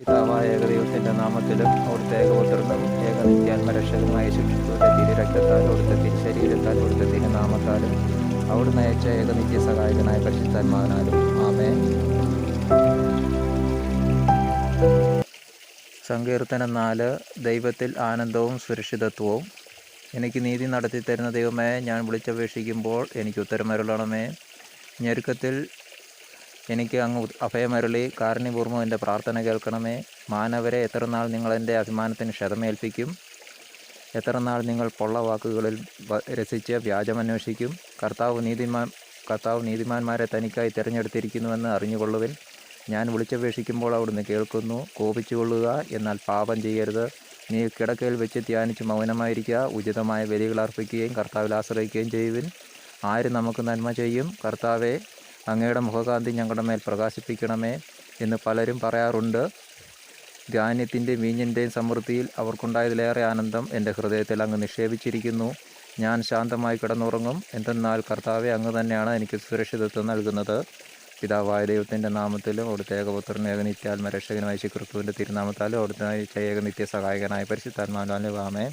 പിതാവായ ഏകദൈവത്തിന്റെ നാമത്തിലും അവിടുത്തെ ഏകപുത്രനും ഏകനിത്യാത്മരക്ഷകമായ ശിക്ഷയുടെ തിരി രക്തത്താൽ അവിടുത്തെ ശരീരത്താൽ അവിടുത്തെ തിരുനാമത്താലും അവിടുന്ന് അയച്ച ഏകനിത്യ സഹായകനായ പരിശുദ്ധാത്മാവിനാലും. ആമേ സങ്കീർത്തനം നാല് ദൈവത്തിൽ ആനന്ദവും സുരക്ഷിതത്വവും. എനിക്ക് നീതി നടത്തി തരുന്ന ദൈവമേ ഞാൻ വിളിച്ചപേക്ഷിക്കുമ്പോൾ എനിക്ക് ഉത്തരമരുളണമേ ഞെരുക്കത്തിൽ എനിക്ക് അങ്ങ് അഭയമരുളി. കാരുണ്യപൂർവം എന്റെ പ്രാർത്ഥന കേൾക്കണമേ. മാനവരെ എത്രനാൾ നിങ്ങൾ എന്റെ അഭിമാനത്തിന് ക്ഷതമേൽപ്പിക്കും? എത്രനാൾ നിങ്ങൾ പൊള്ള വാക്കുകളിൽ രസിച്ച് വ്യാജമന്വേഷിക്കും? കർത്താവ് നീതിമാൻ കർത്താവ് നീതിമാന്മാരെ തനിക്കായി തിരഞ്ഞെടുത്തിരിക്കുന്നുവെന്ന് അറിഞ്ഞുകൊള്ളുവിൻ. ഞാൻ വിളിച്ചപേക്ഷിക്കുമ്പോൾ അവിടുന്ന് കേൾക്കുന്നു. കോപിച്ചുകൊള്ളുക എന്നാൽ പാപം ചെയ്യരുത്. നീ കിടക്കയിൽ വെച്ച് ധ്യാനിച്ച് മൗനമായിരിക്കുക. ഉചിതമായ ബലികൾ അർപ്പിക്കുകയും കർത്താവിൽ ആശ്രയിക്കുകയും ചെയ്യുവിൻ. ആര് നമുക്ക് നന്മ ചെയ്യും? കർത്താവെ അങ്ങയുടെ മുഖകാന്തി ഞങ്ങളുടെ മേൽ പ്രകാശിപ്പിക്കണമേ എന്ന് പലരും പറയാറുണ്ട്. ധാന്യത്തിന്റെയും വീഞ്ഞിന്റെയും സമൃദ്ധിയിൽ അവർക്കുണ്ടായതിലേറെ ആനന്ദം എന്റെ ഹൃദയത്തിൽ അങ്ങ് നിക്ഷേപിച്ചിരിക്കുന്നു. ഞാൻ ശാന്തമായി കിടന്നുറങ്ങും. എന്തെന്നാൽ കർത്താവെ അങ്ങ് തന്നെയാണ് എനിക്ക് സുരക്ഷിതത്വം നൽകുന്നത്. പിതാവായ ദൈവത്തിന്റെ നാമത്തിലും അവിടുത്തെ ഏകപുത്രൻ ഏകനിത്യാത്മ രക്ഷകനുമായ ശുക്രിസ്തുവിന്റെ തിരുനാമത്താലും അവിടുത്തെ ഏകനിത്യ സഹായകനായ പരിശുദ്ധാത്മാവിനാലും ആമേ